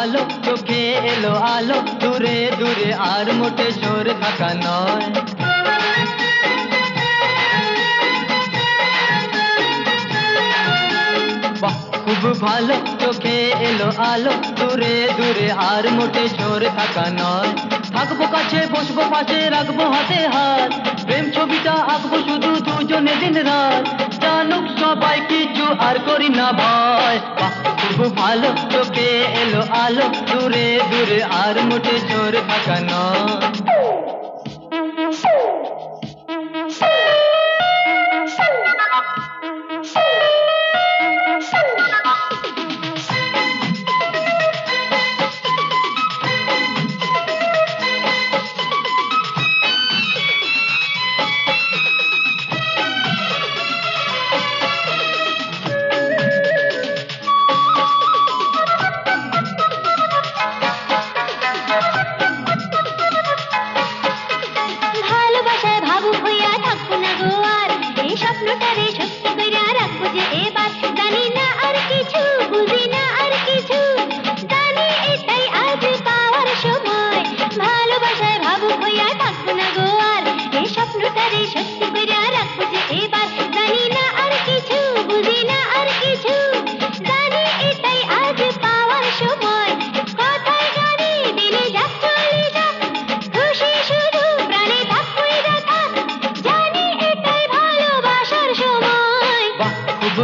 ভালো চোখে এলো আলো দূরে দূরে, আর মোটে সর থাকা নয়। খুব ভালো চোখে এলো আলো দূরে দূরে, আর মোটে সর থাকা নয়। থাকব কাছে, বসবো পাশে, রাখব হাতে হাত। প্রেম ছবিটা আঁকবো শুধু দুজনে দিন রাত। জানুক সবাই কিছু আর করি না ভয়। বাহ খুব ভালো চোখে এলো আলো দূরে দূরে আর মোটে সর कर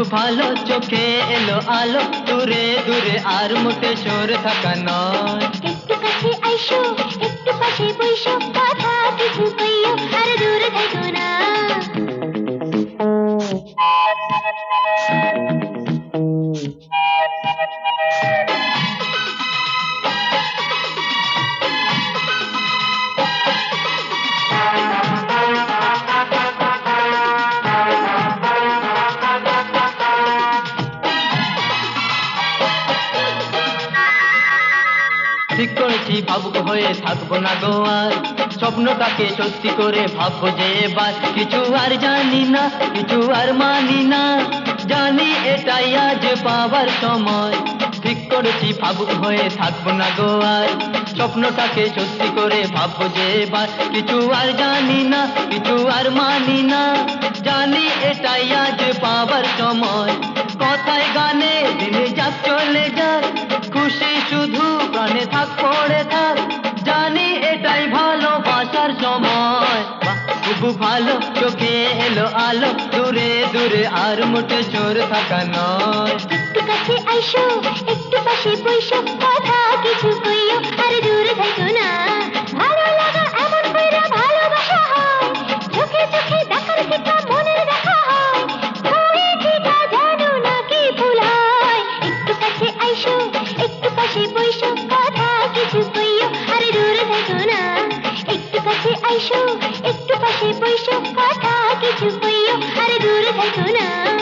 ভালো চোখে এলো আলো। দূরে দূরে আর মোটে সর থাকা নয়। একটু কাছে আইসো, একটু পাশে বৈশো কথা কিছু কইও। করেছি ভাবুক হয়ে থাকব না গো আর। স্বপ্নটাকে সত্যি করে ভাববো যে এবার কিছু আর জানি না, কিছু আর মানি না। জানি এটাই আজ পাওয়ার সময়। ঠিক করেছি ভাবুক হয়ে থাকব না গো আর। স্বপ্নটাকে সত্যি করে ভাববো যে এবার কিছু আর জানি না, কিছু আর মানি না। জানি এটাই আজ পাওয়ার সময়। কথায় গানে দিনে বাহ, ভালো চোখে এলো আলো। দূরে দূরে আর মোটে চোর থাকা নয়। একটু কাছে আইসো একটু পাশে বইসো কথা কিছু কইও আর দূরে बसो कथा किछु कोइयो हर दूर धै सुना।